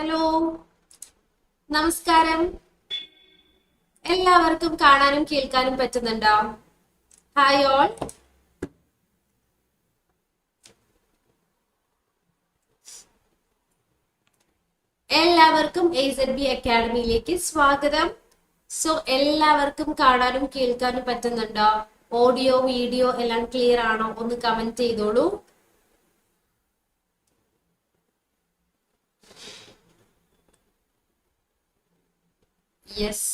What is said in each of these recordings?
Hello. നമസ്കാരം. എല്ലാവർക്കും കാണാനും കേൾക്കാനും പറ്റുന്നുണ്ടോ? ഹായ് ഓൾ എല്ലാവർക്കും എ സെഡ് ബി അക്കാഡമിയിലേക്ക് സ്വാഗതം. സോ എല്ലാവർക്കും കാണാനും കേൾക്കാനും പറ്റുന്നുണ്ടോ? ഓഡിയോ വീഡിയോ എല്ലാം ക്ലിയർ ആണോ? ഒന്ന് കമന്റ് ചെയ്തോളൂ. Yes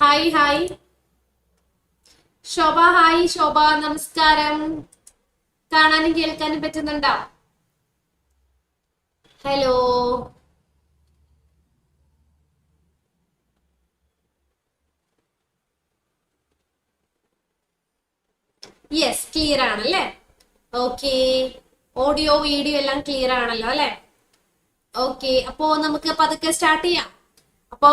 hi hi Shobha hi Shobha. നമസ്കാരം. കാണാനും കേൾക്കാനും പറ്റുന്നുണ്ടോ? ഹലോ യെസ് ക്ലിയർ ആണല്ലേ? ഓക്കെ ഓഡിയോ വീഡിയോ എല്ലാം ക്ലിയർ ആണല്ലോ അല്ലെ? ഓക്കെ അപ്പോ നമുക്ക് പതുക്കെ സ്റ്റാർട്ട് ചെയ്യാം. അപ്പോ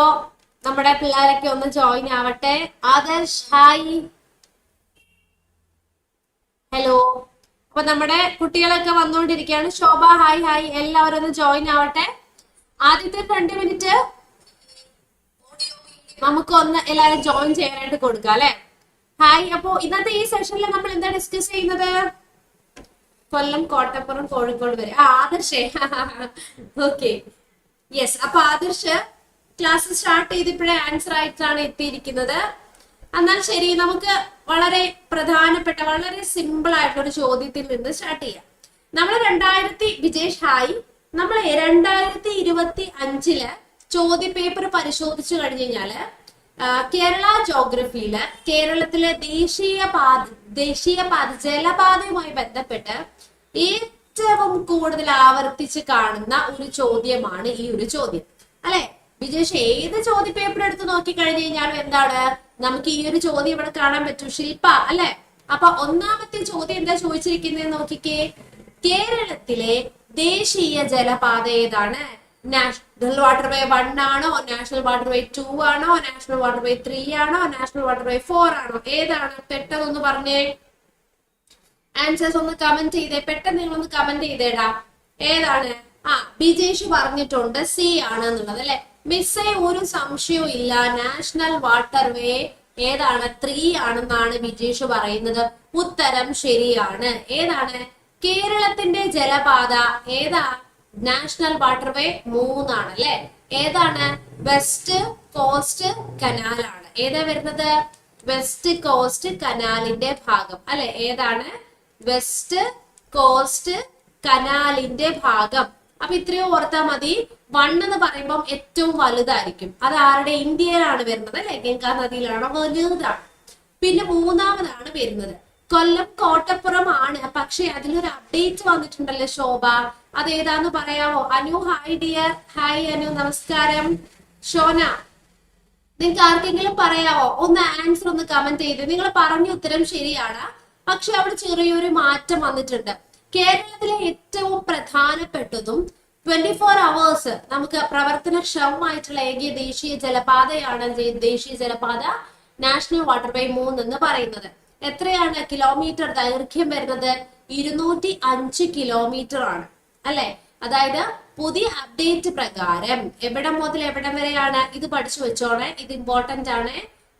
നമ്മുടെ പിള്ളേരൊക്കെ ഒന്ന് ജോയിൻ ആവട്ടെ. ആദർശ് ഹായ് ഹലോ അപ്പൊ നമ്മുടെ കുട്ടികളൊക്കെ വന്നുകൊണ്ടിരിക്കുകയാണ്. ശോഭ ഹായ് ഹായ് എല്ലാവരും ഒന്ന് ജോയിൻ ആവട്ടെ. ആദ്യത്തെ രണ്ട് മിനിറ്റ് നമുക്ക് ഒന്ന് എല്ലാവരും ജോയിൻ ചെയ്യാനായിട്ട് കൊടുക്കാം അല്ലെ? ഹായ് അപ്പോ ഇന്നത്തെ ഈ സെഷനിൽ നമ്മൾ എന്താ ഡിസ്കസ് ചെയ്യുന്നത്? കൊല്ലം കോട്ടപ്പുറം കോഴിക്കോട് വരെ. ആ ആദർശേ. ഓക്കെ യെസ് അപ്പൊ ആദർശ് ക്ലാസ് സ്റ്റാർട്ട് ചെയ്തിപ്പോഴേ ആൻസർ ആയിട്ടാണ് എത്തിയിരിക്കുന്നത്. എന്നാൽ ശരി നമുക്ക് വളരെ പ്രധാനപ്പെട്ട വളരെ സിമ്പിൾ ആയിട്ടുള്ള ഒരു ചോദ്യത്തിൽ നിന്ന് സ്റ്റാർട്ട് ചെയ്യാം. നമ്മൾ രണ്ടായിരത്തി വിജേഷ് ഹായ്. നമ്മൾ രണ്ടായിരത്തി ഇരുപത്തി അഞ്ചിൽ ചോദ്യ പേപ്പർ പരിശോധിച്ചു കഴിഞ്ഞു കഴിഞ്ഞാൽ കേരള ജോഗ്രഫിയിൽ കേരളത്തിലെ ദേശീയ പാത ദേശീയ പാത ജലപാതയുമായി ബന്ധപ്പെട്ട് ഏറ്റവും കൂടുതൽ ആവർത്തിച്ച് കാണുന്ന ഒരു ചോദ്യമാണ് ഈ ഒരു ചോദ്യം. അല്ലെ? വിജേഷ് ഏത് ചോദ്യ പേപ്പർ എടുത്ത് നോക്കി കഴിഞ്ഞു കഴിഞ്ഞാലും എന്താണ്? നമുക്ക് ഈ ഒരു ചോദ്യം ഇവിടെ കാണാൻ പറ്റും. ശില്പ അല്ലെ? അപ്പൊ ഒന്നാമത്തെ ചോദ്യം എന്താ ചോദിച്ചിരിക്കുന്നത് നോക്കിക്കേ. കേരളത്തിലെ ദേശീയ ജലപാത ഏതാണ്? നാഷണൽ വാട്ടർവേ വൺ ആണോ? നാഷണൽ വാട്ടർവേ ടു ആണോ? നാഷണൽ വാട്ടർവേ ത്രീ ആണോ? നാഷണൽ വാട്ടർവേ ഫോർ ആണോ? ഏതാണ്? പെട്ടെന്നൊന്ന് പറഞ്ഞേ. ആൻസേഴ്സ് ഒന്ന് കമന്റ് ചെയ്തേ. പെട്ടെന്ന് നിങ്ങളൊന്ന് കമന്റ് ചെയ്തേടാ. ഏതാണ്? ആ ബിജേഷ് പറഞ്ഞിട്ടുണ്ട് സി ആണ് എന്നുള്ളത് അല്ലെ മിസ്സേ ഒരു സംശയവും ഇല്ല. നാഷണൽ വാട്ടർവേ ഏതാണ്? ത്രീ ആണെന്നാണ് ബിജേഷ് പറയുന്നത്. ഉത്തരം ശരിയാണ്. ഏതാണ്? കേരളത്തിന്റെ ജലപാത. ഏതാ? നാഷണൽ വാട്ടർവേ മൂന്നാണ് അല്ലെ ഏതാണ്? വെസ്റ്റ് കോസ്റ്റ് കനാലാണ്. ഏതാ വരുന്നത്? വെസ്റ്റ് കോസ്റ്റ് കനാലിന്റെ ഭാഗം. അല്ലെ? ഏതാണ്? വെസ്റ്റ് കോസ്റ്റ് കനാലിന്റെ ഭാഗം. അപ്പൊ ഇത്രയും ഓർത്താൽ മതി. വൺ എന്ന് പറയുമ്പോൾ ഏറ്റവും വലുതായിരിക്കും. അത് ആരുടെ? ഇന്ത്യയിലാണ് വരുന്നത് അല്ലെ? ഗംഗാ നദിയിലാണ്. വലുതാണ്. പിന്നെ മൂന്നാമതാണ് വരുന്നത്. കൊല്ലം കോട്ടപ്പുറമാണ്. പക്ഷെ അതിലൊരു അപ്ഡേറ്റ് വന്നിട്ടുണ്ടല്ലോ ശോഭ. അത് ഏതാന്ന് പറയാമോ? Anu hi dear hi Anu. നമസ്കാരം. ഷോന നിങ്ങൾക്ക് ആർക്കെങ്കിലും പറയാവോ ഒന്ന് ആൻസർ ഒന്ന് കമന്റ് ചെയ്ത്. നിങ്ങൾ പറഞ്ഞ ഉത്തരം ശരിയാണ്. പക്ഷെ അവിടെ ചെറിയൊരു മാറ്റം വന്നിട്ടുണ്ട്. കേരളത്തിലെ ഏറ്റവും പ്രധാനപ്പെട്ടതും ട്വന്റി ഫോർ അവേഴ്സ് നമുക്ക് പ്രവർത്തനക്ഷമമായിട്ടുള്ള ഏക ദേശീയ ജലപാതയാണ് ദേശീയ ജലപാത നാഷണൽ വാട്ടർവേ മൂന്ന് എന്ന് പറയുന്നത്. എത്രയാണ്? കിലോമീറ്റർ ദൈർഘ്യം വരുന്നത്? ഇരുന്നൂറ്റി അഞ്ച് കിലോമീറ്റർ ആണ്. അല്ലെ? അതായത് പുതിയ അപ്ഡേറ്റ് പ്രകാരം എവിടെ മുതൽ എവിടെ വരെയാണ് ഇത് പഠിച്ചു വെച്ചോണേ? ഇത് ഇമ്പോർട്ടന്റ് ആണ്.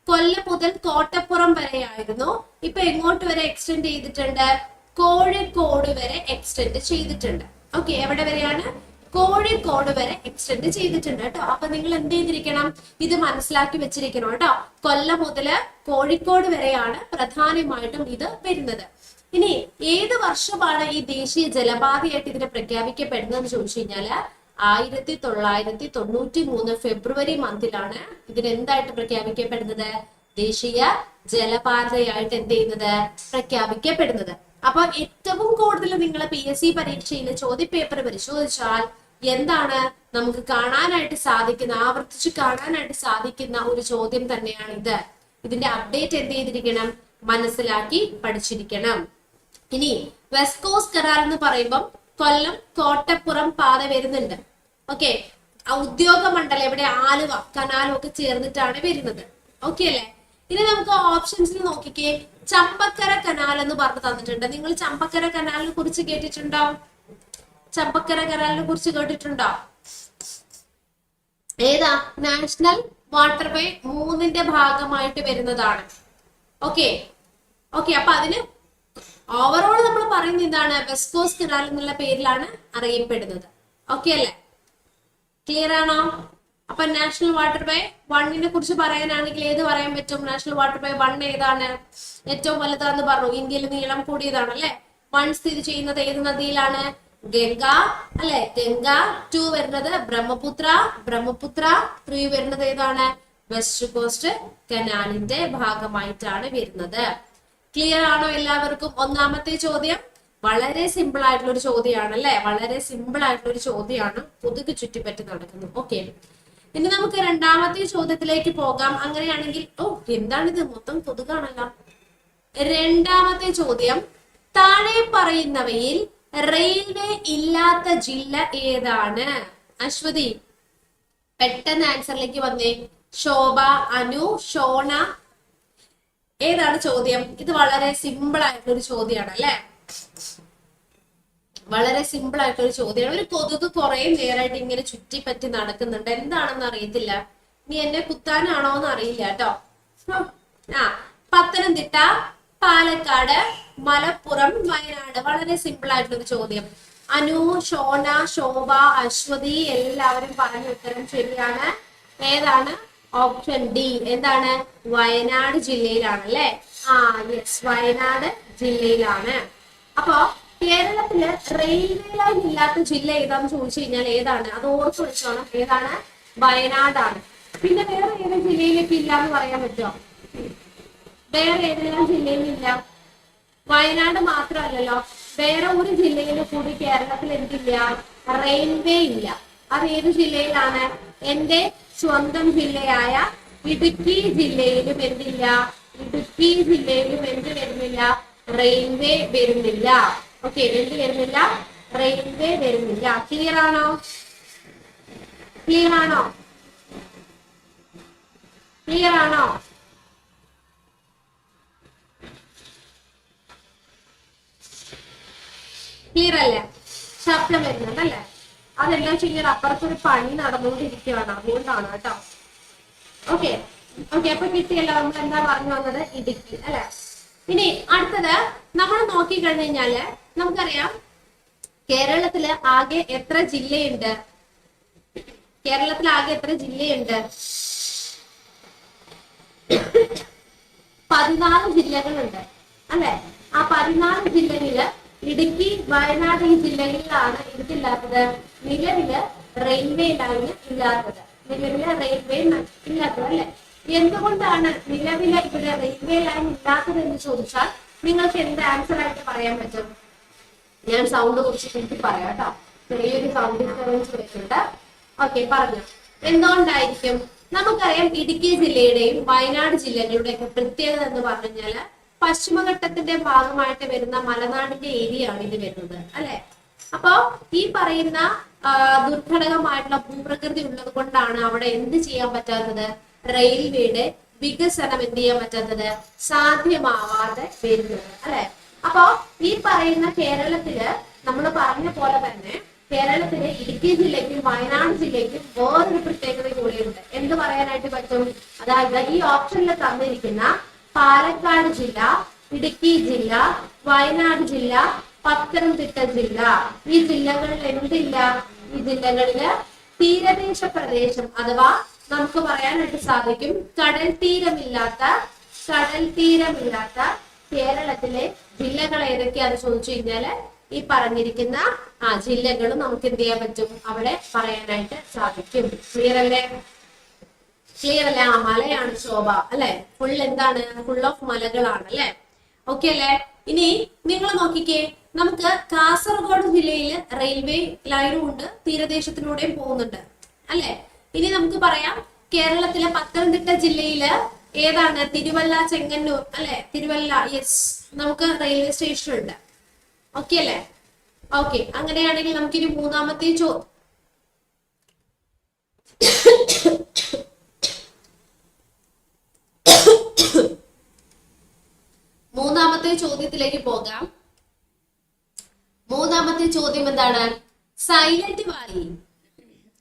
കൊല്ലം മുതൽ കോട്ടപ്പുറം വരെയായിരുന്നു. ഇപ്പൊ എങ്ങോട്ട് വരെ എക്സ്റ്റെൻഡ് ചെയ്തിട്ടുണ്ട്? കോഴിക്കോട് വരെ എക്സ്റ്റെൻഡ് ചെയ്തിട്ടുണ്ട്. ഓക്കെ എവിടെ വരെയാണ്? കോഴിക്കോട് വരെ എക്സ്റ്റെൻഡ് ചെയ്തിട്ടുണ്ട് കേട്ടോ. അപ്പൊ നിങ്ങൾ എന്ത് ചെയ്തിരിക്കണം? ഇത് മനസ്സിലാക്കി വെച്ചിരിക്കണം കേട്ടോ. കൊല്ലം മുതൽ കോഴിക്കോട് വരെയാണ് പ്രധാനമായിട്ടും ഇത് വരുന്നത്. ഇനി ഏത് വർഷമാണ് ഈ ദേശീയ ജലപാതയായിട്ട് ഇതിനെ പ്രഖ്യാപിക്കപ്പെടുന്നതെന്ന് ചോദിച്ചു കഴിഞ്ഞാൽ ആയിരത്തി തൊള്ളായിരത്തി തൊണ്ണൂറ്റി മൂന്ന് ഫെബ്രുവരി മന്തിലാണ് ഇതിനെന്തായിട്ട് പ്രഖ്യാപിക്കപ്പെടുന്നത്? ദേശീയ ജലപാതയായിട്ട് എന്ത് ചെയ്യുന്നത്? പ്രഖ്യാപിക്കപ്പെടുന്നത്. അപ്പൊ ഏറ്റവും കൂടുതൽ നിങ്ങൾ പി എസ് സി പരീക്ഷയിൽ ചോദ്യപേപ്പർ പരിശോധിച്ചാൽ എന്താണ് നമുക്ക് കാണാനായിട്ട് സാധിക്കുന്ന ആവർത്തിച്ച് കാണാനായിട്ട് സാധിക്കുന്ന ഒരു ചോദ്യം തന്നെയാണ് ഇത് ഇതിന്റെ അപ്ഡേറ്റ് എന്ത് ചെയ്തിരിക്കണം? മനസ്സിലാക്കി പഠിച്ചിരിക്കണം. ഇനി വെസ്റ്റ് കോസ്റ്റ് കരാർ എന്ന് പറയുമ്പം കൊല്ലം കോട്ടപ്പുറം പാത വരുന്നുണ്ട്. ഓക്കെ ഉദ്യോഗ മണ്ഡലം ഇവിടെ ആലുവ. കനാലും ഒക്കെ ചേർന്നിട്ടാണ് വരുന്നത്. ഓക്കെ അല്ലേ? ഇനി നമുക്ക് ഓപ്ഷൻസിൽ നോക്കിക്കേ. ചമ്പക്കര കനാൽ എന്ന് പറഞ്ഞു തന്നിട്ടുണ്ട്. നിങ്ങൾ ചമ്പക്കര കനാലിനെ കുറിച്ച് കേട്ടിട്ടുണ്ടോ? ചമ്പക്കര കനാലിനെ കുറിച്ച് കേട്ടിട്ടുണ്ടോ? ഏതാ? നാഷണൽ വാട്ടർവേ മൂന്നിന്റെ ഭാഗമായിട്ട് വരുന്നതാണ്. ഓക്കെ ഓക്കെ അപ്പൊ അതിന് ഓവറോൾ നമ്മൾ പറയുന്നത് എന്താണ്? വെസ്റ്റ് കോസ്റ്റ് കനാൽ എന്നുള്ള പേരിലാണ് അറിയപ്പെടുന്നത്. ഓക്കെ അല്ലേ? ക്ലിയർ ആണോ? അപ്പൊ നാഷണൽ വാട്ടർ ബൈ വണ്ണിനെ കുറിച്ച് പറയാനാണെങ്കിൽ ഏത് പറയാൻ പറ്റും? നാഷണൽ വാട്ടർ വാട്ടർവേ വൺ ഏതാണ്? ഏറ്റവും വലുതാന്ന് പറഞ്ഞു. ഇന്ത്യയിൽ നീളം കൂടിയതാണ് അല്ലെ? വൺ സ്ഥിതി ചെയ്യുന്നത് ഏത് നദിയിലാണ്? ഗംഗ അല്ലെ? ഗംഗ ടു വരുന്നത് ബ്രഹ്മപുത്ര ബ്രഹ്മപുത്ര ത്രീ വരുന്നത് ഏതാണ്? വെസ്റ്റ് കോസ്റ്റ് കനാലിന്റെ ഭാഗമായിട്ടാണ് വരുന്നത്. ക്ലിയർ ആണോ എല്ലാവർക്കും? ഒന്നാമത്തെ ചോദ്യം വളരെ സിമ്പിൾ ആയിട്ടുള്ള ഒരു ചോദ്യമാണ് അല്ലെ വളരെ സിമ്പിൾ ആയിട്ടുള്ള ഒരു ചോദ്യമാണ്. കൊതുക് ചുറ്റിപ്പറ്റി നടക്കുന്നത് ഓക്കെ ഇനി നമുക്ക് രണ്ടാമത്തെ ചോദ്യത്തിലേക്ക് പോകാം. അങ്ങനെയാണെങ്കിൽ ഓ എന്താണിത്? മൊത്തം കൊതുകാണല്ലോ. രണ്ടാമത്തെ ചോദ്യം താഴെ പറയുന്നവയിൽ റെയിൽവേ ഇല്ലാത്ത ജില്ല ഏതാണ്? അശ്വതി പെട്ടെന്ന് ആൻസറിലേക്ക് വന്നേ. ശോഭ അനു ഷോണ ഏതാണ് ചോദ്യം? ഇത് വളരെ സിമ്പിൾ ആയിട്ടുള്ള ഒരു ചോദ്യമാണ് അല്ലെ? വളരെ സിമ്പിൾ ആയിട്ടുള്ള ഒരു ചോദ്യമാണ് ഒരു കൊതുക് കുറെ നേരമായിട്ട് ഇങ്ങനെ ചുറ്റിപ്പറ്റി നടക്കുന്നുണ്ട്. എന്താണെന്ന് അറിയത്തില്ല. നീ എന്നെ കുത്താനാണോ എന്ന് അറിയില്ല കേട്ടോ. ആ പത്തനംതിട്ട പാലക്കാട് മലപ്പുറം വയനാട്. വളരെ സിമ്പിൾ ആയിട്ടുള്ള ഒരു ചോദ്യം. അനു ഷോന ശോഭ അശ്വതി എല്ലാവരും പറഞ്ഞ ഉത്തരം ശരിയാണ്. ഏതാണ്? ഓപ്ഷൻ ഡി എന്താണ്? വയനാട് ജില്ലയിലാണ് അല്ലെ ആ യെസ് വയനാട് ജില്ലയിലാണ്. അപ്പോ കേരളത്തിൽ റെയിൽവേ ലൈൻ ഇല്ലാത്ത ജില്ല ഏതാന്ന് ചോദിച്ചു കഴിഞ്ഞാൽ ഏതാണ്? അത് ഓർത്ത് വെച്ചോണം. ഏതാണ്? വയനാടാണ്. പിന്നെ വേറെ ഏത് ജില്ലയിലേക്ക് ഇല്ല എന്ന് പറയാൻ പറ്റുമോ വേറെ ഏതെല്ലാം ജില്ലയിലില്ല വയനാട് മാത്രമല്ലല്ലോ. വേറെ ഒരു ജില്ലയിൽ കൂടി കേരളത്തിൽ എന്തില്ല? റെയിൽവേ ഇല്ല. അത് ഏത് ജില്ലയിലാണ്? എന്റെ സ്വന്തം ജില്ലയായ ഇടുക്കി ജില്ലയിലും എന്തില്ല. ഇടുക്കി ജില്ലയിലും എന്ത് വരുന്നില്ല? റെയിൽവേ വരുന്നില്ല. ഓക്കെ എന്ത് വരുന്നില്ല? റെയിൽവേ വരുന്നില്ല. ക്ലിയർ ആണോ? ക്ലിയർ ആണോ? ക്ലിയർ ആണോ? ക്ലിയർ അല്ലേ? ശബ്ദം വരുന്നുണ്ട് അല്ലേ അതെല്ലാം ചെയ്യാൻ അപ്പുറത്തൊരു പണി നടന്നുകൊണ്ടിരിക്കുകയാണ്. അതുകൊണ്ടാണ് കേട്ടോ. ഓക്കെ ഓക്കെ അപ്പൊ കിട്ടിയല്ലോ. നമ്മൾ എന്താ പറഞ്ഞു വന്നത്? ഇടുക്കി അല്ലെ? ഇനി അടുത്തത് നമ്മൾ നോക്കി കഴിഞ്ഞു കഴിഞ്ഞാൽ നമുക്കറിയാം കേരളത്തിൽ ആകെ എത്ര ജില്ലയുണ്ട്? കേരളത്തിൽ ആകെ എത്ര ജില്ലയുണ്ട്? പതിനാല് ജില്ലകളുണ്ട്. അല്ലെ? ആ പതിനാല് ജില്ലകളിൽ ഇടുക്കി വയനാട് ഈ ജില്ലകളിലാണ് ഇതില്ലാത്തത്. നിലവിൽ റെയിൽവേ ലൈൻ ഇല്ലാത്തത്. നിലവിലെ റെയിൽവേ ഇല്ലാത്തത് അല്ലെ? എന്തുകൊണ്ടാണ് നിലവിലെ ഇവിടെ റെയിൽവേ ലൈൻ ഇല്ലാത്തത് എന്ന് ചോദിച്ചാൽ നിങ്ങൾക്ക് എന്ത് ആൻസർ ആയിട്ട് പറയാൻ പറ്റും? ഞാൻ സൗണ്ട് കുറച്ച് കൂട്ടി പറയാം കേട്ടോ. ചെറിയൊരു സൗണ്ട് ഡിസ്റ്റർബൻസ് വരുന്നുണ്ട് ഓക്കെ പറഞ്ഞു. എന്തുകൊണ്ടായിരിക്കും? നമുക്കറിയാം ഇടുക്കി ജില്ലയുടെയും വയനാട് ജില്ലകളുടെയൊക്കെ പ്രത്യേകത എന്ന് പറഞ്ഞു കഴിഞ്ഞാൽ പശ്ചിമഘട്ടത്തിന്റെ ഭാഗമായിട്ട് വരുന്ന മലനാടിന്റെ ഏരിയ ആണ് ഇത് വരുന്നത് അല്ലെ? അപ്പോ ഈ പറയുന്ന ദുർഘടകമായിട്ടുള്ള ഭൂപ്രകൃതി ഉള്ളത് കൊണ്ടാണ് അവിടെ എന്ത് ചെയ്യാൻ പറ്റാത്തത്? റെയിൽവേയുടെ വികസനം എന്ത് ചെയ്യാൻ പറ്റാത്തത്? സാധ്യമാവാതെ വരുന്നത് അല്ലെ? അപ്പോ ഈ പറയുന്ന കേരളത്തിൽ നമ്മൾ പറഞ്ഞ പോലെ തന്നെ കേരളത്തിലെ ഇടുക്കി ജില്ലയ്ക്കും വയനാട് ജില്ലയ്ക്കും വേറൊരു പ്രത്യേകത കൂടിയുണ്ട്. എന്ത് പറയാനായിട്ട് പറ്റും? അതായത് ഈ ഓപ്ഷനിൽ തന്നിരിക്കുന്ന പാലക്കാട് ജില്ല ഇടുക്കി ജില്ല വയനാട് ജില്ല പത്തനംതിട്ട ജില്ല. ഈ ജില്ലകളിൽ എന്തില്ല? ഈ ജില്ലകളിൽ തീരദേശ പ്രദേശം അഥവാ നമുക്ക് പറയാനായിട്ട് സാധിക്കും കടൽ തീരമില്ലാത്ത കടൽ തീരമില്ലാത്ത കേരളത്തിലെ ജില്ലകൾ ഏതൊക്കെയാന്ന് ചോദിച്ചു കഴിഞ്ഞാൽ ഈ പറഞ്ഞിരിക്കുന്ന ആ ജില്ലകൾ നമുക്ക് എന്ത് ചെയ്യാൻ പറ്റും? അവിടെ പറയാനായിട്ട് സാധിക്കും. ക്ലിയർ അല്ലേ? ക്ലിയർ അല്ലേ? ആ മലയാണ് ശോഭ അല്ലെ? ഫുൾ എന്താണ്? ഫുൾ ഓഫ് മലകളാണ് അല്ലെ? ഓക്കെ അല്ലേ? ഇനി നിങ്ങൾ നോക്കിക്കേ നമുക്ക് കാസർഗോഡ് ജില്ലയിൽ റെയിൽവേ ലൈനും ഉണ്ട് തീരദേശത്തിലൂടെയും പോകുന്നുണ്ട് അല്ലെ? ഇനി നമുക്ക് പറയാം കേരളത്തിലെ പത്തനംതിട്ട ജില്ലയിൽ ഏതാണ്? തിരുവല്ല ചെങ്ങന്നൂർ അല്ലെ? തിരുവല്ല യെസ് നമുക്ക് റെയിൽവേ സ്റ്റേഷൻ ഉണ്ട്. ഓക്കെ അല്ലേ? ഓക്കെ അങ്ങനെയാണെങ്കിൽ നമുക്കിനി മൂന്നാമത്തെ ചോ ചോദ്യത്തിലേക്ക് പോകാം. മൂന്നാമത്തെ ചോദ്യം എന്താണ്? സൈലന്റ് വാലി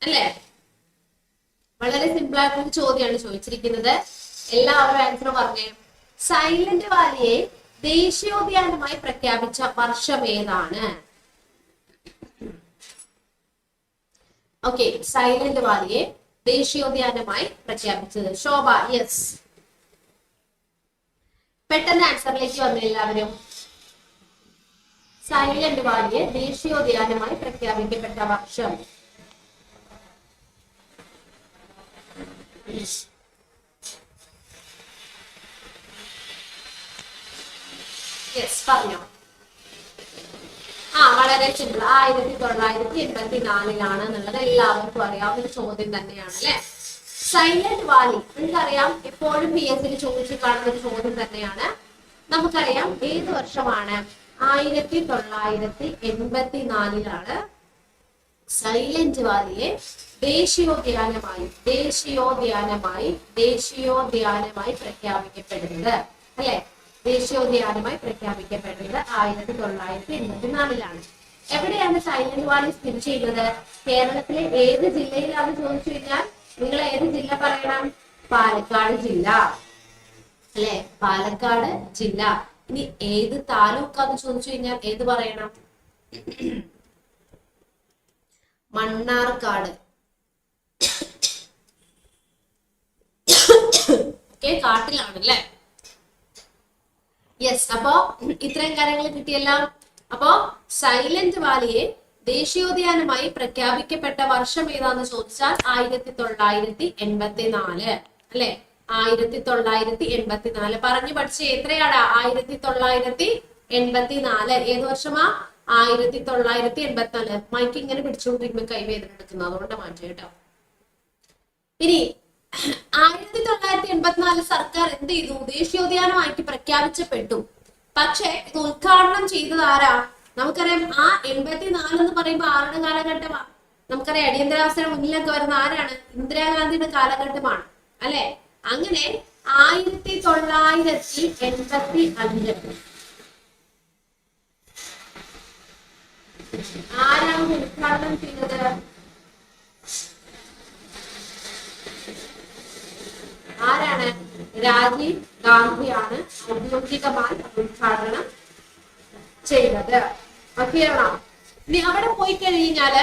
അല്ലേ? വളരെ സിമ്പിൾ ആയിട്ടുള്ള ചോദ്യമാണ് ചോദിച്ചിരിക്കുന്നത്. എല്ലാവരും ആൻസർ പറഞ്ഞേ. സൈലന്റ് വാലിയെ ദേശീയോദ്യാനമായി പ്രഖ്യാപിച്ച വർഷം ഏതാണ്? ഓക്കെ സൈലന്റ് വാലിയെ ദേശീയോദ്യാനമായി പ്രഖ്യാപിച്ചത്. ശോഭ യെസ് പെട്ടെന്ന് ആൻസറിലേക്ക് വന്നു എല്ലാവരും. സൈലന്റ് വാലിയെ ദേശീയോദ്യാനമായി പ്രഖ്യാപിക്കപ്പെട്ട വർഷം. പറഞ്ഞോ. ആ വളരെ സിമ്പിൾ ആയിരത്തി തൊള്ളായിരത്തി എൺപത്തി നാലിലാണ് എന്നുള്ളത് എല്ലാവർക്കും അറിയാവുന്ന ചോദ്യം തന്നെയാണ് അല്ലെ? Silent valley. നിങ്ങൾക്കറിയാം എപ്പോഴും പി എസ് സിയിൽ ചോദിച്ചു കാണുന്ന ഒരു ചോദ്യം തന്നെയാണ്. നമുക്കറിയാം ഏത് വർഷമാണ്? ആയിരത്തി തൊള്ളായിരത്തി എൺപത്തി നാലിലാണ് സൈലന്റ് വാലിയെ ദേശീയോദ്യാനമായി ദേശീയോദ്യാനമായി ദേശീയോദ്യാനമായി പ്രഖ്യാപിക്കപ്പെടുന്നത്. അല്ലെ? ദേശീയോദ്യാനമായി പ്രഖ്യാപിക്കപ്പെടുന്നത് ആയിരത്തി തൊള്ളായിരത്തി എൺപത്തിനാലിലാണ് എവിടെയാണ് സൈലന്റ് വാലി സ്ഥിതി ചെയ്യുന്നത്? കേരളത്തിലെ ഏത് ജില്ലയിലാണ് ചോദിച്ചു കഴിഞ്ഞാൽ നിങ്ങൾ ഏത് ജില്ല പറയണം? പാലക്കാട് ജില്ല. അല്ലെ? പാലക്കാട് ജില്ല. ഇനി ഏത് താലൂക്കാന്ന് ചോദിച്ചു കഴിഞ്ഞാൽ ഏത് പറയണം? മണ്ണാർക്കാട്. ഓക്കെ കാട്ടിലാണ് അല്ലേ യെസ് അപ്പോ ഇത്രയും കാര്യങ്ങൾ കിട്ടിയല്ല. അപ്പോ സൈലന്റ് വാലിയെ ദേശീയോദ്യാനമായി പ്രഖ്യാപിക്കപ്പെട്ട വർഷം ഏതാന്ന് ചോദിച്ചാൽ ആയിരത്തി തൊള്ളായിരത്തി എൺപത്തി നാല് അല്ലെ? ആയിരത്തി തൊള്ളായിരത്തി എൺപത്തി നാല് പറഞ്ഞു പഠിച്ച എത്രയാണ് ആയിരത്തി തൊള്ളായിരത്തി എൺപത്തി നാല് ഏത് വർഷമാ? ആയിരത്തി തൊള്ളായിരത്തി എൺപത്തി നാല് മൈക്ക് ഇങ്ങനെ പിടിച്ചുകൊണ്ടിരിക്കുമ്പോൾ കൈവേദന എടുക്കുന്നത് അതുകൊണ്ട് മാറ്റി കേട്ടോ. ഇനി ആയിരത്തി തൊള്ളായിരത്തി എൺപത്തിനാല് സർക്കാർ എന്ത് ചെയ്തു? ദേശീയോദ്യാനമായിട്ട് പ്രഖ്യാപിച്ചപ്പെട്ടു. പക്ഷെ ഇത് ഉദ്ഘാടനം ചെയ്തത് ആരാ? നമുക്കറിയാം ആ എൺപത്തിനാല് എന്ന് പറയുമ്പോൾ ആരുടെ കാലഘട്ടമാണ് നമുക്കറിയാം അടിയന്തരാവസ്ഥയുടെ മുന്നിലൊക്കെ വരുന്ന ആരാണ്? ഇന്ദിരാഗാന്ധിയുടെ കാലഘട്ടമാണ് അല്ലെ? അങ്ങനെ ആയിരത്തി തൊള്ളായിരത്തി എൺപത്തി അഞ്ച് ആരാണ് ഉദ്ഘാടനം ചെയ്തത്? ആരാണ്? രാജീവ് ഗാന്ധിയാണ് ഔദ്യോഗികമായി ഉദ്ഘാടനം ചെയ്തത്. ഓക്കെയാണോ ഇനി അവിടെ പോയി കഴിഞ്ഞാൽ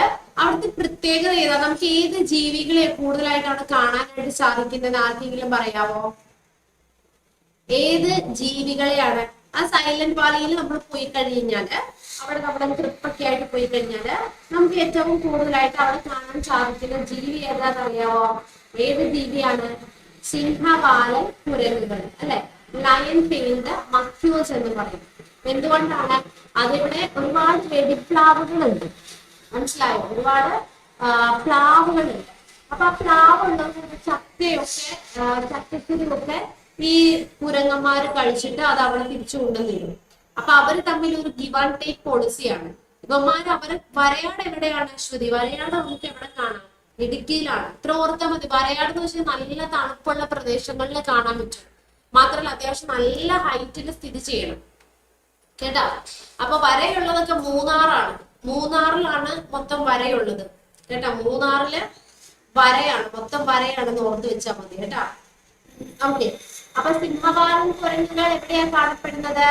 അവിടുത്തെ പ്രത്യേകത ഏതാ? നമുക്ക് ഏത് ജീവികളെ കൂടുതലായിട്ട് അവിടെ കാണാനായിട്ട് സാധിക്കുന്നത്? ആർക്കെങ്കിലും പറയാമോ ഏത് ജീവികളെയാണ്? ആ സൈലന്റ് വാലിയിൽ നമ്മൾ പോയി കഴിഞ്ഞാൽ അവിടെ നമ്മുടെ ട്രിപ്പൊക്കെ ആയിട്ട് പോയി കഴിഞ്ഞാൽ നമുക്ക് ഏറ്റവും കൂടുതലായിട്ട് അവിടെ കാണാൻ സാധിക്കുന്ന ജീവി ഏതാന്ന് അറിയാമോ ഏത് ജീവിയാണ്? സിംഹവാലൻ കുരങ്ങുകൾ അല്ലെ? ലയൺ ഫീൽഡ് മക്യൂസ് എന്ന് പറയും. എന്തുകൊണ്ടാണ്? അതിവിടെ ഒരുപാട് വെടിപ്ലാവുകളുണ്ട് മനസ്സിലായോ? ഒരുപാട് പ്ലാവുകളുണ്ട്. അപ്പൊ ആ പ്ലാവുള്ളത് ചക്കയൊക്കെ ചക്കക്കുരുവൊക്കെ ഈ കുരങ്ങന്മാര് കഴിച്ചിട്ട് അത് അവിടെ തിരിച്ചു കൊണ്ടുവന്നിരുന്നു അപ്പൊ അവർ തമ്മിൽ ഒരു ഗിവ് ആൻഡ് ടേക്ക് പോളിസിയാണ് ഇവന്മാർ അവർ വരയാട് എവിടെയാണ് അശ്വതി വരയാട് നമുക്ക് എവിടെ കാണാം? ഇടുക്കിയിലാണ്. ഇത്ര ഓർത്താൽ മതി. വരയാട് എന്ന് വെച്ചാൽ നല്ല തണുപ്പുള്ള പ്രദേശങ്ങളിൽ കാണാൻ പറ്റും. മാത്രമല്ല അത്യാവശ്യം നല്ല ഹൈറ്റിൽ സ്ഥിതി ചെയ്യണം. കേട്ടാ? അപ്പൊ വരയുള്ളതൊക്കെ മൂന്നാറാണ്. മൂന്നാറിലാണ് മൊത്തം വരയുള്ളത്. കേട്ടാ? മൂന്നാറിൽ വരയാണ്. മൊത്തം വരയാണെന്ന് ഓർത്ത് വെച്ചാൽ മതി. കേട്ടാ? ഓക്കെ. അപ്പൊ സിംഹവാലൻ കുരങ്ങുകൾ എവിടെയാ കാണപ്പെടുന്നത്?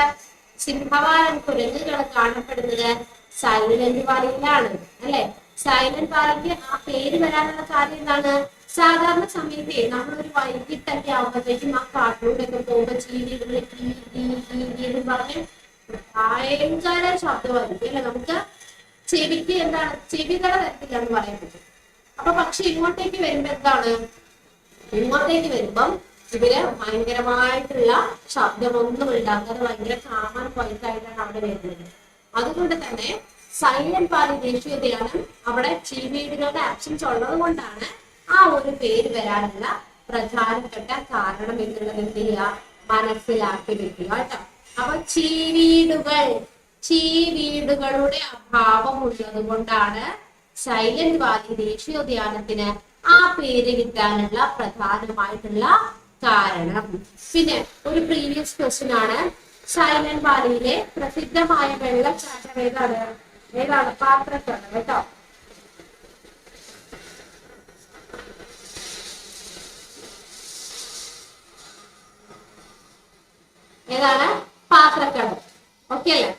സിംഹവാലൻ കുരങ്ങുകൾ കാണപ്പെടുന്നത് സൈലന്റ് വാലിയിലാണ്. അല്ലെ? സൈലന്റ് വാലിക്ക് ആ പേര് വരാനുള്ള കാര്യം എന്താണ്? സാധാരണ സമയത്തെ നമ്മളൊരു വൈകിട്ടൊക്കെ ആവുമ്പോഴത്തേക്കും ആ കാട്ടിലൂടെയൊക്കെ പോകുമ്പോ ചീവികളിൽ കീ കീ കീ കീ എന്ന് പറഞ്ഞ് ഭയങ്കര ശബ്ദമായിരിക്കും അല്ലെ? നമുക്ക് ചെവിക്ക് എന്താണ്? ചെവികളെ തരത്തില്ല എന്ന് പറയാൻ പറ്റും അപ്പൊ പക്ഷെ ഇങ്ങോട്ടേക്ക് വരുമ്പോ എന്താണ്? ഇങ്ങോട്ടേക്ക് വരുമ്പം ഇവർ ഭയങ്കരമായിട്ടുള്ള ശബ്ദമൊന്നും ഇല്ലാത്തത് ഭയങ്കര കാമൻ പോയിട്ടായിട്ടാണ് അവിടെ വരുന്നത്. അതുകൊണ്ട് തന്നെ സൈലന്റ് വാലി ദേശീയതയാണ് അവിടെ ചീവീടുകളുടെ ആപ്ഷൻസ് ഉള്ളത് കൊണ്ടാണ് ആ ഒരു പേര് വരാനുള്ള പ്രധാനപ്പെട്ട കാരണം എന്നുള്ളത് എന്ത് ചെയ്യുക? മനസ്സിലാക്കി വെക്കുക കേട്ടോ. അപ്പൊ ചീവീടുകൾ ചീവീടുകളുടെ അഭാവം ഉള്ളത് കൊണ്ടാണ് സൈലന്റ് വാലി ദേശീയോദ്യാനത്തിന് ആ പേര് കിട്ടാനുള്ള പ്രധാനമായിട്ടുള്ള കാരണം. പിന്നെ ഒരു പ്രീവിയസ് ക്വസ്റ്റ്യൻ ആണ്. സൈലന്റ് വാലിയിലെ പ്രസിദ്ധമായ വെള്ളച്ചാട്ടം ഏതാണ്? ഏതാണ്? പാത്രക്കാണ് കേട്ടോ. ഏതാണ്? പാത്രക്കടവ് ഓക്കെ അല്ലേ?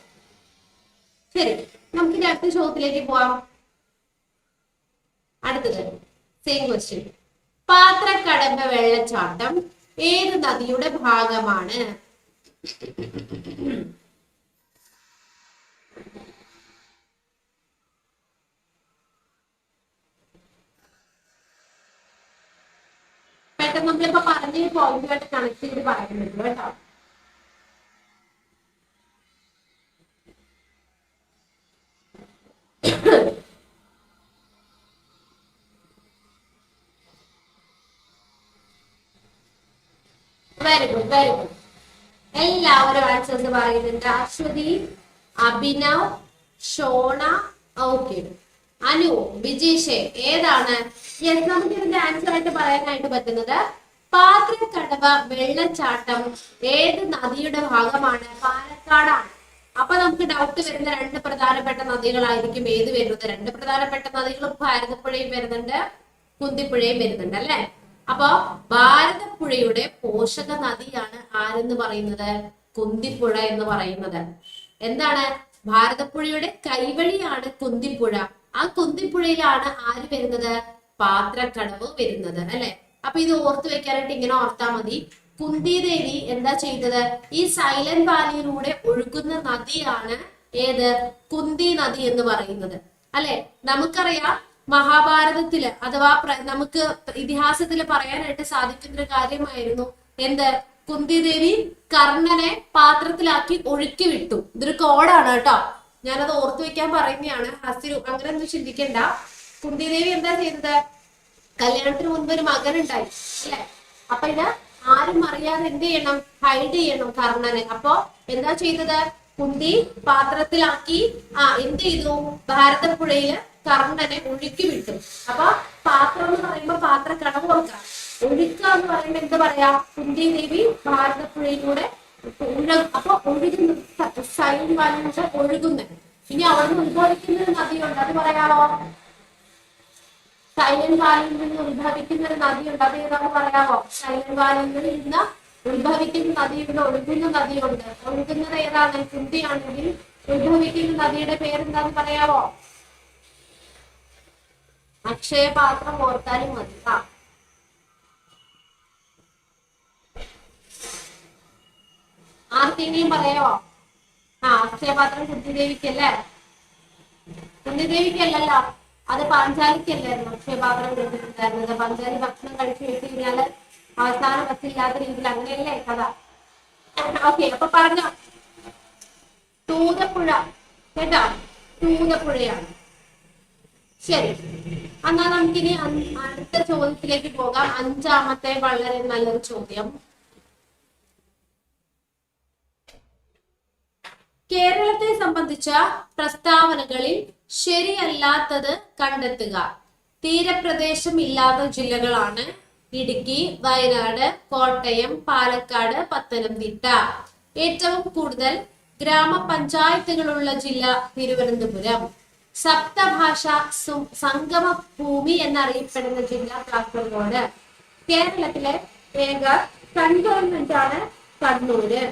ശരി. നമുക്ക് ഇനി അടുത്ത ചോദ്യത്തിലേക്ക് പോവാം. അടുത്തത്. സെയിം ക്വസ്റ്റ്യൻ പാത്രക്കടമ്പ വെള്ളച്ചാട്ടം ഏത് നദിയുടെ ഭാഗമാണ്? പെട്ടെന്ന് നമ്മളിപ്പോ പറഞ്ഞ പോയിന്റുമായിട്ട് കണക്ട് ചെയ്ത് പറയുന്നുണ്ട് കേട്ടോ. വെരി എല്ലാവരും ആൻസേഴ്സ് പറയുന്നുണ്ട് അശ്വതി അഭിനവ് ഷോണ ഓക്കെ. അനു ബിജീഷ് ഏതാണ്? നമുക്ക് ഇതിന്റെ ആൻസർ ആയിട്ട് പറയാനായിട്ട് പറ്റുന്നത് പാത്രക്കടവ വെള്ളച്ചാട്ടം ഏത് നദിയുടെ ഭാഗമാണ്? പാലക്കാടാണ്. അപ്പൊ നമുക്ക് ഡൗട്ട് വരുന്ന രണ്ട് പ്രധാനപ്പെട്ട നദികളായിരിക്കും ഏത് വരുന്നത്? രണ്ട് പ്രധാനപ്പെട്ട നദികൾ ഭാരതപ്പുഴയും വരുന്നുണ്ട് കുന്തിപ്പുഴയും വരുന്നുണ്ട് അല്ലെ? അപ്പൊ ഭാരതപ്പുഴയുടെ പോഷക നദിയാണ് ആരെന്ന് പറയുന്നത്? കുന്തിപ്പുഴ എന്ന് പറയുന്നത്. എന്താണ്? ഭാരതപ്പുഴയുടെ കൈവഴിയാണ് കുന്തിപ്പുഴ. ആ കുന്തിപ്പുഴയിലാണ് ആര് വരുന്നത്? പാത്രക്കടവ് വരുന്നത് അല്ലെ? അപ്പൊ ഇത് ഓർത്തു വെക്കാനായിട്ട് ഇങ്ങനെ ഓർത്താ മതി. കുന്തിദേവി എന്താ ചെയ്തത്? ഈ സൈലന്റ് വാലിയിലൂടെ ഒഴുകുന്ന നദിയാണ് ഏത്? കുന്തി നദി എന്ന് പറയുന്നത്. അല്ലെ? നമുക്കറിയാം മഹാഭാരതത്തിൽ അഥവാ നമുക്ക് ഇതിഹാസത്തിൽ പറയാനായിട്ട് സാധിക്കുന്ന കാര്യമായിരുന്നു എന്ത്? കുന്തിദേവി കർണനെ പാത്രത്തിലാക്കി ഒഴുക്കി വിട്ടു. ഇതൊരു കോഡാണ് കേട്ടോ. ഞാനത് ഓർത്തു വെക്കാൻ പറയുന്നതാണ്. ഹസ്തിരു അങ്ങനെ ഒന്നും ചിന്തിക്കണ്ട. കുന്തിദേവി എന്താ ചെയ്തത്? കല്യാണത്തിന് മുൻപ് ഒരു മകൻ ഉണ്ടായി അല്ലെ? അപ്പൊ ഇത് ആരും അറിയാതെ എന്ത് ചെയ്യണം? ഹൈഡ് ചെയ്യണം കർണനെ. അപ്പൊ എന്താ ചെയ്തത്? കുന്തി പാത്രത്തിലാക്കി ആ എന്ത് ചെയ്തു? ഭാരതപ്പുഴയിൽ കർണനെ ഒഴുക്കി വിട്ടു. അപ്പൊ പാത്രം എന്ന് പറയുമ്പോ പാത്ര കടവ് കൊടുക്കാം ഒഴുക്കുക എന്ന് പറയുമ്പോ എന്താ പറയാ? കുന്തി ദേവി ഭാരതപ്പുഴയിലൂടെ അപ്പൊ ഒഴുകുന്ന. സൈൻ വാലിന്റെ ഒഴുകുന്നത് ഇനി അവിടെ നിന്ന് ഉത്ഭവിക്കുന്ന ഒരു നദിയുണ്ട്. അത് പറയാമോ സൈലൻ വാലിൽ നിന്ന് ഉത്ഭവിക്കുന്ന ഒരു നദിയുണ്ട്. അത് ഏതാന്ന് പറയാമോ സൈലൻ വാലിൽ നിന്ന് ഉത്ഭവിക്കുന്ന നദിയുണ്ട്. ഒഴുകുന്ന നദിയുണ്ട്. ഒഴുകുന്നത് ഏതാണ്? കുന്തിയാണെങ്കിൽ ഉത്ഭവിക്കുന്ന നദിയുടെ പേരെന്താന്ന് പറയാമോ അക്ഷയപാത്രം ഓർത്താലും മതി ആർക്കെങ്കിലും പറയോ? ആ അക്ഷയപാത്രം കുന്തിദേവിക്കല്ലേ കുന്തിദേവിക്കല്ലല്ലോ അത് പാഞ്ചാലിക്കല്ലായിരുന്നു അക്ഷയപാത്രം കൊടുത്തിട്ടുണ്ടായിരുന്നത്. പാഞ്ചാലി ഭക്ഷണം കഴിച്ചു വെച്ച് കഴിഞ്ഞാൽ അവസാനം പറ്റില്ലാത്ത രീതിയിൽ അങ്ങനെയല്ലേ കഥ. ഓക്കെ അപ്പൊ പറഞ്ഞോ. തൂതപ്പുഴ. കേട്ടോ? തൂതപ്പുഴയാണ്. ശരി. എന്നാ നമുക്കിനി അടുത്ത ചോദ്യത്തിലേക്ക് പോകാം. അഞ്ചാമത്തെ വളരെ നല്ലൊരു ചോദ്യം. കേരളത്തെ സംബന്ധിച്ച പ്രസ്താവനകളിൽ ശരിയല്ലാത്തത് കണ്ടെത്തുക. തീരപ്രദേശം ഇല്ലാത്ത ജില്ലകളാണ്. ഇടുക്കി വയനാട് കോട്ടയം പാലക്കാട് പത്തനംതിട്ട. ഏറ്റവും കൂടുതൽ ഗ്രാമപഞ്ചായത്തുകളുള്ള ജില്ല തിരുവനന്തപുരം. സപ്തഭാഷ സംഗമ ഭൂമി എന്നറിയപ്പെടുന്ന ജില്ല കാസർഗോഡ് കേരളത്തിലെ ഏക കൺഗവൺമെന്റ് ആണ് കണ്ണൂര്.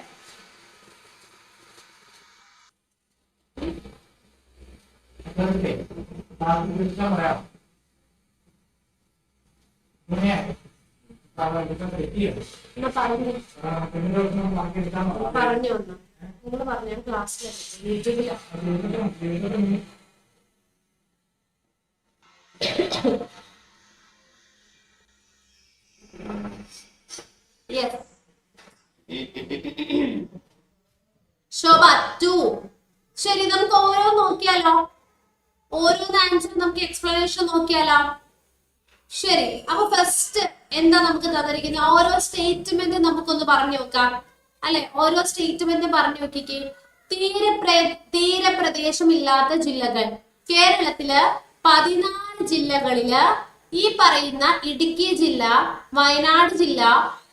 പറഞ്ഞു വന്നു. നിങ്ങൾ പറഞ്ഞു ക്ലാസ്സിൽ. യെസ് ശോഭ ടു ശരി നമുക്ക് ഓരോ നോക്കിയാലോ? ഓരോന്ന് ആൻസർ നമുക്ക് എക്സ്പ്ലനേഷൻ നോക്കിയാലോ? ശരി അപ്പൊ ഫസ്റ്റ് എന്താ നമുക്ക് തന്നിരിക്കുന്നത്? ഓരോ സ്റ്റേറ്റ്മെന്റ് നമുക്കൊന്ന് പറഞ്ഞു നോക്കാം. അല്ലെ? ഓരോ സ്റ്റേറ്റ്മെന്റ് പറഞ്ഞു നോക്കിക്കേ. തീരപ്ര തീരപ്രദേശമില്ലാത്ത ജില്ലകൾ. കേരളത്തിൽ പതിനാല് ജില്ലകളിൽ ഈ പറയുന്ന ഇടുക്കി ജില്ല വയനാട് ജില്ല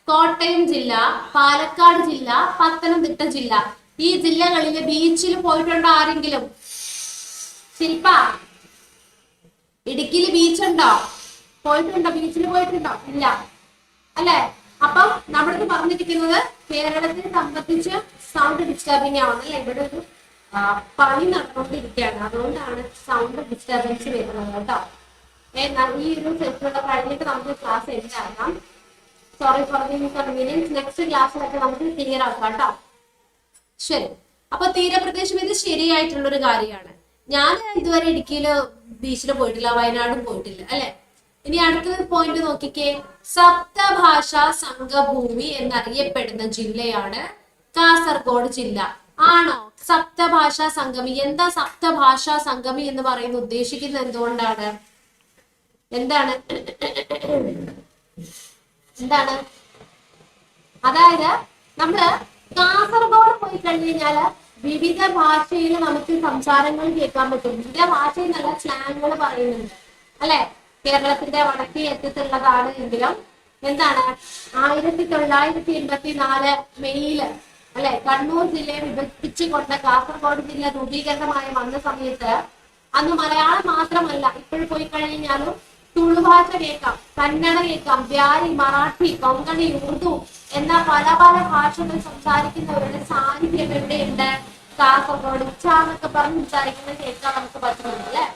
കോട്ടയം ജില്ല പാലക്കാട് ജില്ല പത്തനംതിട്ട ജില്ല. ഈ ജില്ലകളിലെ ബീച്ചിൽ പോയിട്ടുണ്ടോ ആരെങ്കിലും? ശില്പ ഇടുക്കിയിൽ ബീച്ചുണ്ടോ? പോയിട്ടുണ്ടോ? ബീച്ചിൽ പോയിട്ടുണ്ടോ? ഇല്ല. അല്ലെ? അപ്പം നമ്മളിത് പറഞ്ഞിരിക്കുന്നത് കേരളത്തെ സംബന്ധിച്ച് സൗണ്ട് ഡിസ്റ്റർബിങ് ആണ് അല്ലെ ഇവിടെ ഒരു പണി നടന്നുകൊണ്ടിരിക്കുകയാണ്. അതുകൊണ്ടാണ് സൗണ്ട് ഡിസ്റ്റർബൻസ് വരുന്നത് കേട്ടോ. എന്നാൽ ഈ ഒരു സെഷനോടെ കഴിഞ്ഞിട്ട് നമുക്ക് class എന്താക്കാം sorry for the inconvenience next ക്ലാസ്സിലൊക്കെ നമുക്ക് ക്ലിയർ ആക്കാം കേട്ടോ. ശരി. അപ്പൊ തീരപ്രദേശം ഇത് ശരിയായിട്ടുള്ള ഒരു കാര്യമാണ്. ഞാൻ ഇതുവരെ ഇടുക്കിയിൽ ബീച്ചിൽ പോയിട്ടില്ല വയനാടും പോയിട്ടില്ല അല്ലെ? ഇനി അടുത്ത പോയിന്റ് നോക്കിക്കേ. സപ്തഭാഷാ സംഘഭൂമി എന്നറിയപ്പെടുന്ന ജില്ലയാണ് കാസർഗോഡ് ജില്ല. ആണോ? സപ്തഭാഷാ സംഗമി. എന്താ സപ്തഭാഷാ സംഗമി എന്ന് പറയുന്നത്? ഉദ്ദേശിക്കുന്നത് എന്തുകൊണ്ടാണ്? എന്താണ്? എന്താണ്? അതായത് നമ്മൾ കാസർഗോഡ് പോയി കഴിഞ്ഞു കഴിഞ്ഞാൽ വിവിധ ഭാഷയിൽ നമുക്ക് സംസാരങ്ങൾ കേൾക്കാൻ പറ്റും. വിവിധ ഭാഷയിൽ നല്ല സ്ലാങ്ങുകൾ പറയുന്നുണ്ട്. അല്ലെ? കേരളത്തിന്റെ വടക്കേ അറ്റത്തുള്ളതാണ് എങ്കിലും എന്താണ്? ആയിരത്തി തൊള്ളായിരത്തി എൺപത്തി നാല് മെയ്യിൽ അല്ലെ? കണ്ണൂർ ജില്ലയെ വിഭജിച്ചുകൊണ്ട് കാസർഗോഡ് ജില്ല രൂപീകരണമായി വന്ന സമയത്ത് അന്ന് മലയാളം മാത്രമല്ല ഇപ്പോൾ പോയി കഴിഞ്ഞാലും തുളു ഭാഷ കേൾക്കാം കന്നഡ കേൾക്കാം ബ്യാരി മറാഠി കൊങ്കണി ഉറുദു എന്ന പല പല ഭാഷകൾ സംസാരിക്കുന്നവരുടെ സാന്നിധ്യം എവിടെയുണ്ട്? കാസർഗോഡ് ഉച്ചാന്നൊക്കെ പറഞ്ഞ് സംസാരിക്കുന്നത് കേൾക്കാൻ നമുക്ക് പറ്റുന്നുണ്ട് അല്ലെ?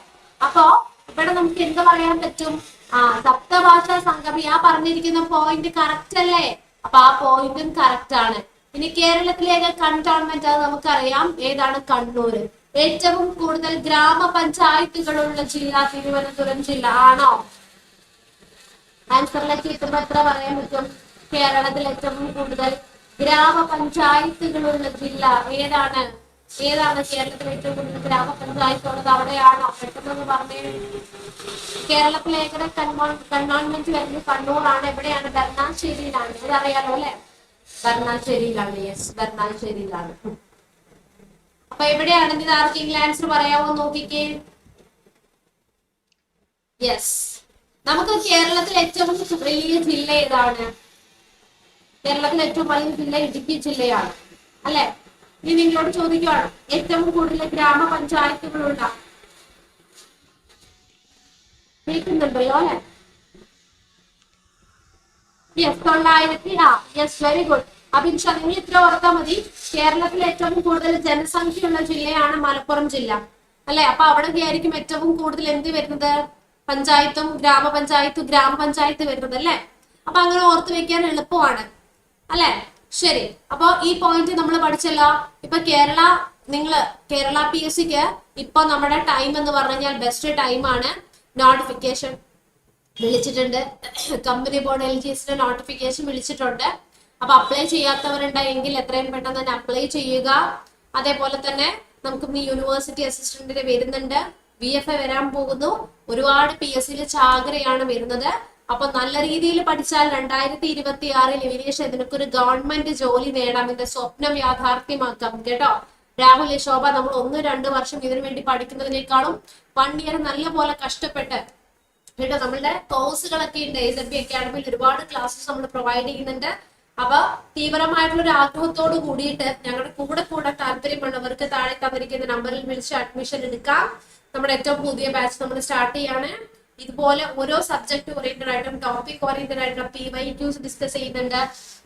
അപ്പോ ഇവിടെ നമുക്ക് എന്ത് പറയാൻ പറ്റും? ആ സപ്തഭാഷാ സംഗമി ആ പറഞ്ഞിരിക്കുന്ന പോയിന്റ് കറക്റ്റ് അല്ലേ? അപ്പൊ ആ പോയിന്റും കറക്റ്റ് ആണ്. ഇനി കേരളത്തിലേക്ക് കണ്ടോൺമെന്റ് അത് നമുക്കറിയാം. ഏതാണ് കണ്ണൂര്? ഏറ്റവും കൂടുതൽ ഗ്രാമപഞ്ചായത്തുകളുള്ള ജില്ല തിരുവനന്തപുരം ജില്ല ആണോ? ആൻസറിലേക്ക് എത്തുമ്പോ എത്ര പറയാൻ പറ്റും? കേരളത്തിൽ ഏറ്റവും കൂടുതൽ ഗ്രാമപഞ്ചായത്തുകളുള്ള ജില്ല ഏതാണ്? ഏതാണ് കേരളത്തിൽ ഏറ്റവും കൂടുതൽ ഗ്രാമപഞ്ചായത്തുള്ളത്? അവിടെയാണോ? പെട്ടെന്ന് പറഞ്ഞേ. കേരളത്തിലെ ഏകദേശ കൺവോൺമെന്റ് വരുന്നത് ആണ് എവിടെയാണ്? ബർണാശ്ശേരിയിലാണ് ഇതറിയാലോ അല്ലെ? ബർണാശ്ശേരിയിലാണ് യെസ് ബർണാശ്ശേരിയിലാണ്. അപ്പൊ എവിടെയാണെങ്കിൽ ഇത് ആർക്കെങ്കിലും ആൻസർ പറയാമോ നോക്കിക്കേ. യെസ് നമുക്ക് കേരളത്തിൽ ഏറ്റവും വലിയ ജില്ല ഏതാണ്? കേരളത്തിൽ ഏറ്റവും വലിയ ജില്ല ഇടുക്കി ജില്ലയാണ്. അല്ലെ? ഇനി നിങ്ങളോട് ചോദിക്കുവാണ്. ഏറ്റവും കൂടുതൽ ഗ്രാമപഞ്ചായത്തുകളുള്ള. കേൾക്കുന്നുണ്ടല്ലോ അല്ലെ? യെസ് തൊള്ളായിരത്തി ആ യെസ് വെരി ഗുഡ് അഭിൻഷ നിങ്ങൾ ഇത്ര ഓർത്താൽ മതി. കേരളത്തിൽ ഏറ്റവും കൂടുതൽ ജനസംഖ്യയുള്ള ജില്ലയാണ് മലപ്പുറം ജില്ല. അല്ലെ? അപ്പൊ അവിടെ ആയിരിക്കും ഏറ്റവും കൂടുതൽ എന്ത് വരുന്നത്? പഞ്ചായത്തും ഗ്രാമപഞ്ചായത്തും ഗ്രാമപഞ്ചായത്ത് വരുന്നത് അല്ലെ? അപ്പൊ അങ്ങനെ ഓർത്ത് വെക്കാൻ എളുപ്പമാണ്. അല്ലെ? ശരി. അപ്പൊ ഈ പോയിന്റ് നമ്മൾ പഠിച്ചല്ലോ. ഇപ്പൊ കേരള നിങ്ങൾ കേരള പി എസ് സിക്ക് ഇപ്പൊ നമ്മുടെ ടൈം എന്ന് പറഞ്ഞു കഴിഞ്ഞാൽ ബെസ്റ്റ് ടൈമാണ് നോട്ടിഫിക്കേഷൻ വിളിച്ചിട്ടുണ്ട്. കമ്പനി ബോർഡ് എൽ ജി എസിന്റെ നോട്ടിഫിക്കേഷൻ വിളിച്ചിട്ടുണ്ട്. അപ്പൊ അപ്ലൈ ചെയ്യാത്തവരുണ്ടെങ്കിൽ എത്രയും പെട്ടെന്ന് തന്നെ അപ്ലൈ ചെയ്യുക. അതേപോലെ തന്നെ നമുക്ക് യൂണിവേഴ്സിറ്റി അസിസ്റ്റന്റിന് വരുന്നുണ്ട്. ബി എഫ് എ വരാൻ പോകുന്നു. ഒരുപാട് പി എസ് സിയിലെ ചാകരയാണ് വരുന്നത്. അപ്പൊ നല്ല രീതിയിൽ പഠിച്ചാൽ രണ്ടായിരത്തി ഇരുപത്തി ആറിൽ ഇവിനേഷ് ഇതിനൊക്കെ ഗവൺമെന്റ് ജോലി നേടാം എന്റെ സ്വപ്നം യാഥാർത്ഥ്യമാക്കാം. കേട്ടോ? രാഹുൽ ശോഭ നമ്മൾ ഒന്ന് രണ്ട് വർഷം ഇതിനു വേണ്ടി പഠിക്കുന്നതിനേക്കാളും വൺ ഇയർ നല്ല പോലെ കഷ്ടപ്പെട്ട് കേട്ടോ നമ്മളുടെ കോഴ്സുകളൊക്കെ ഉണ്ട്. എ എസ് ബി അക്കാഡമിയിൽ ഒരുപാട് ക്ലാസ്സസ് നമ്മൾ പ്രൊവൈഡ് ചെയ്യുന്നുണ്ട്. അപ്പൊ തീവ്രമായിട്ടുള്ള ഒരു ആഗ്രഹത്തോട് കൂടിയിട്ട് ഞങ്ങളുടെ കൂടെ കൂടെ താല്പര്യമുള്ളവർക്ക് താഴെ തന്നിരിക്കുന്ന നമ്പറിൽ വിളിച്ച് അഡ്മിഷൻ എടുക്കാം. നമ്മുടെ ഏറ്റവും പുതിയ ബാച്ച് നമ്മൾ സ്റ്റാർട്ട് ചെയ്യാണ്. ഇതുപോലെ ഓരോ സബ്ജക്ട് ഓറിയന്റഡ് ആയിട്ടും ടോപ്പിക് ഓറിയന്റഡ് ആയിട്ടും പി വൈ ക്യൂസ് ഡിസ്കസ് ചെയ്യുന്നുണ്ട്.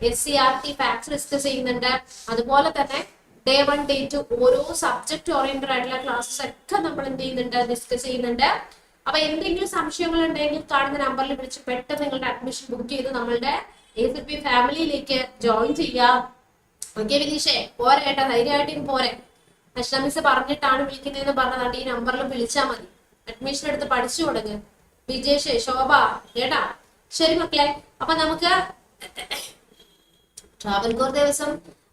S C R T facts discuss ചെയ്യുന്നുണ്ട്. അതുപോലെ തന്നെ ഡേ വൺ ഡേ ടു ഓരോ സബ്ജക്ട് ഓറിയന്റഡ് ആയിട്ടുള്ള ക്ലാസ്സസ് ഒക്കെ നമ്മൾ എന്ത് ചെയ്യുന്നുണ്ട് ഡിസ്കസ് ചെയ്യുന്നുണ്ട്. അപ്പൊ എന്തെങ്കിലും സംശയങ്ങൾ ഉണ്ടെങ്കിൽ കാണുന്ന നമ്പറിൽ വിളിച്ച് പെട്ടെന്ന് നിങ്ങളുടെ അഡ്മിഷൻ ബുക്ക് ചെയ്ത് നമ്മളുടെ എ സി പി ഫാമിലിയിലേക്ക് ജോയിൻ ചെയ്യാം. ഓക്കെ വിനീഷേ? പോരെ ഏട്ടാ ധൈര്യമായിട്ടും പോരെ. അഷ്ന മിസ് പറഞ്ഞിട്ടാണ് വിളിക്കുന്നതെന്ന് പറഞ്ഞതാണ് ഈ നമ്പറിൽ വിളിച്ചാൽ മതി. അഡ്മിഷൻ എടുത്ത് പഠിച്ചു കൊടുങ്ങ് വിജേഷ് ശോഭ കേട്ടാ ശരി മക്കളെ അപ്പൊ നമുക്ക് ട്രാവൻകൂർ ദിവസം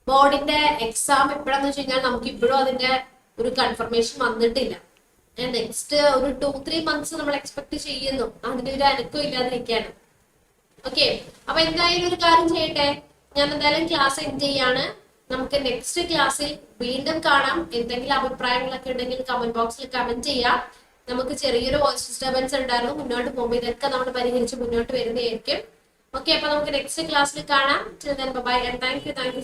ബോർഡിന്റെ എക്സാം എപ്പോഴാന്ന് വെച്ച് കഴിഞ്ഞാൽ നമുക്ക് ഇപ്പോഴും അതിന്റെ ഒരു കൺഫർമേഷൻ വന്നിട്ടില്ല. നെക്സ്റ്റ് ഒരു ടു ത്രീ മന്ത്സ് നമ്മൾ എക്സ്പെക്ട് ചെയ്യുന്നു. അതിന് ഒരു അനക്കം ഇല്ലാതിരിക്കാണ് ഓക്കെ അപ്പൊ എന്തായാലും ഒരു കാര്യം ചെയ്യട്ടെ? ഞാൻ എന്തായാലും ക്ലാസ് എൻഡ് ചെയ്യാണ്. നമുക്ക് നെക്സ്റ്റ് ക്ലാസ്സിൽ വീണ്ടും കാണാം. എന്തെങ്കിലും അഭിപ്രായങ്ങളൊക്കെ ഉണ്ടെങ്കിൽ കമന്റ് ബോക്സിൽ കമന്റ് ചെയ്യാം. നമുക്ക് ചെറിയൊരു വോയിസ് ഡിസ്റ്റർബൻസ് ഉണ്ടായിരുന്നു. മുന്നോട്ട് പോകുമ്പോൾ ഇതൊക്കെ നമ്മൾ പരിഹരിച്ച് മുന്നോട്ട് വരുന്നതായിരിക്കും. ഓക്കെ അപ്പൊ നമുക്ക് നെക്സ്റ്റ് ക്ലാസ്സിൽ കാണാം. Bye thank you thank you